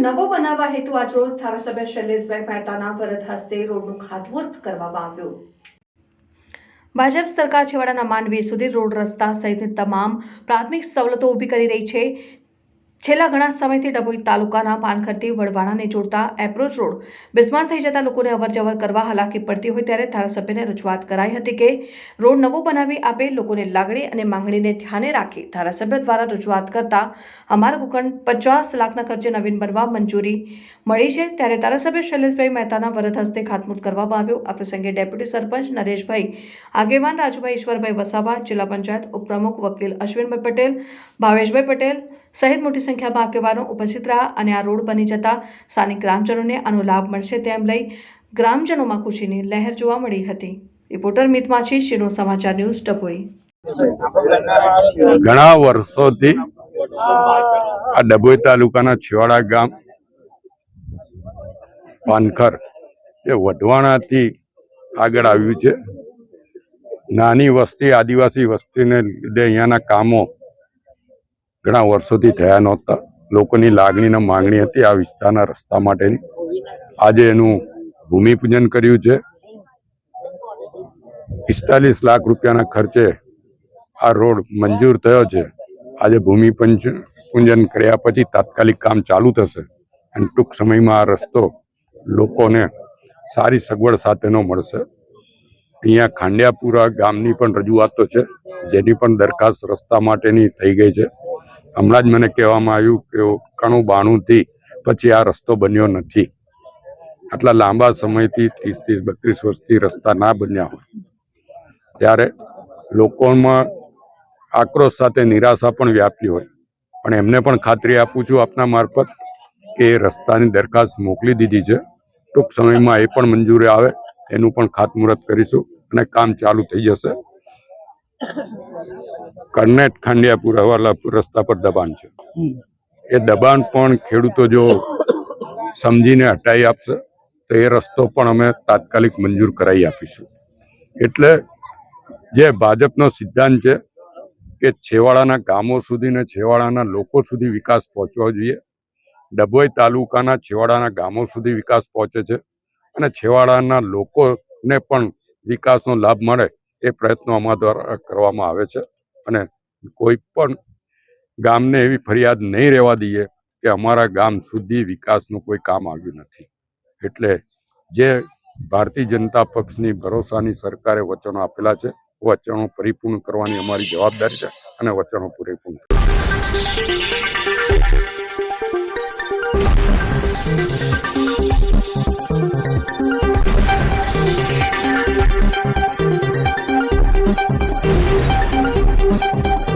નવો બનાવવા હેતુ આજ રોજ ધારાસભ્ય શૈલેષભાઈ મહેતાના વરદ હસ્તે રોડનું કરવામાં આવ્યું. ભાજપ સરકાર છેવાડાના માનવી સુધી રોડ રસ્તા સહિતની તમામ પ્રાથમિક સવલતો ઊભી કરી રહી છે. છેલ્લા ઘણા સમયથી ડભોઈ તાલુકાના પાનખરથી વડવાણાને જોડતા એપ્રોચ રોડ બિસ્માર થઈ જતા લોકોને અવરજવર કરવા હાલાકી પડતી હોય ત્યારે ધારાસભ્યને રજૂઆત કરાઈ હતી કે રોડ નવો બનાવી આપે, લોકોને લાગણી અને માંગણીને ધ્યાને રાખી ધારાસભ્ય દ્વારા રજૂઆત કરતા અમારા ભૂખંડ પચાસ લાખના ખર્ચે નવીન બનવા મંજૂરી મળી છે. ત્યારે ધારાસભ્ય શૈલેષભાઈ મહેતાના વરદ હસ્તે ખાતમુહૂર્ત કરવામાં આવ્યું. આ પ્રસંગે ડેપ્યુટી સરપંચ નરેશભાઈ આગેવાન, રાજુભાઈ ઈશ્વરભાઈ વસાવા, જિલ્લા પંચાયત ઉપપ્રમુખ વકીલ અશ્વિનભાઈ પટેલ, ભાવેશભાઈ પટેલ સહિત મોટી સંખ્યામાં આગેવાનો ઉપસ્થિત રહ્યા અને આ રોડ બની જતા સ્થાનિક ગ્રામજનોને આનો લાભ મળશે તેમ લઈ ગ્રામજનોમાં ખુશીની લહેર જોવા મળી હતી. રિપોર્ટર મિત શિનો સમાચાર ન્યૂઝ ડભોઈ. ઘણા વર્ષોથી આ ડભોઈ તાલુકાના છેવાડા ગામ પાનખર એ વઢવાણાથી આગળ આવ્યું છે. નાની વસ્તી આદિવાસી વસ્તીને લીધે અહીંયાના કામો ઘણા વર્ષોથી થયા નહોતા. લોકોની લાગણીના માંગણી હતી આ વિસ્તારના રસ્તા માટેની. આજે એનું ભૂમિપૂજન કર્યું છે. પિસ્તાલીસ લાખ રૂપિયાના ખર્ચે આ રોડ મંજૂર થયો છે. આજે ભૂમિ પૂજન કર્યા પછી તાત્કાલિક કામ ચાલુ થશે. અને ટૂંક સમયમાં આ રસ્તો લોકોને સારી સગવડ સાથેનો મળશે. અહીંયા ખાંડિયાપુરા ગામની પણ રજૂઆતો છે. જેની પણ દરખાસ્ત રસ્તા માટેની થઈ ગઈ છે. હમણાં જ મને કહેવામાં આવ્યું કે ઓકાણું બાણુંથી પછી આ રસ્તો બન્યો નથી. આટલા લાંબા સમયથી ત્રીસ ત્રીસ, બત્રીસ વર્ષથી રસ્તા ના બન્યા હોય. ત્યારે લોકોમાં આક્રોશ સાથે નિરાશા પણ વ્યાપી હોય. પણ એમને પણ ખાતરી આપું છું આપના મારફત કે એ રસ્તાની દરખાસ્ત મોકલી દીધી છે. ટૂંક સમયમાં એ પણ મંજૂરી આવે, એનું પણ ખાતમુહૂર્ત કરીશું અને કામ ચાલુ થઈ જશે. કરનેટ ખાંડિયાપુર વાળા રસ્તા પર દબાણ છે. એ દબાણ પણ ખેડૂતો જો સમજીને હટાવી આપશે તો એ રસ્તો પણ અમે તાત્કાલિક મંજૂર કરાવી આપીશું. એટલે જે ભાજપનો સિદ્ધાંત છે કે છેવાડાના ગામો સુધી ને છેવાડાના લોકો સુધી વિકાસ પહોંચવો જોઈએ. ડભોઈ તાલુકાના છેવાડાના ગામો સુધી વિકાસ પહોંચે છે અને છેવાડાના લોકોને પણ વિકાસનો લાભ મળે એ પ્રયત્નો અમારા દ્વારા કરવામાં આવે છે. અને કોઈ પણ ગામને એવી ફરિયાદ નહીં રહેવા દઈએ કે અમારા ગામ સુધી વિકાસનું કોઈ કામ આવ્યું નથી. એટલે જે ભારતીય જનતા પક્ષની ભરોસાની સરકારે વચનો આપેલા છે, વચનો પરિપૂર્ણ કરવાની અમારી જવાબદારી છે અને વચનો પરિપૂર્ણ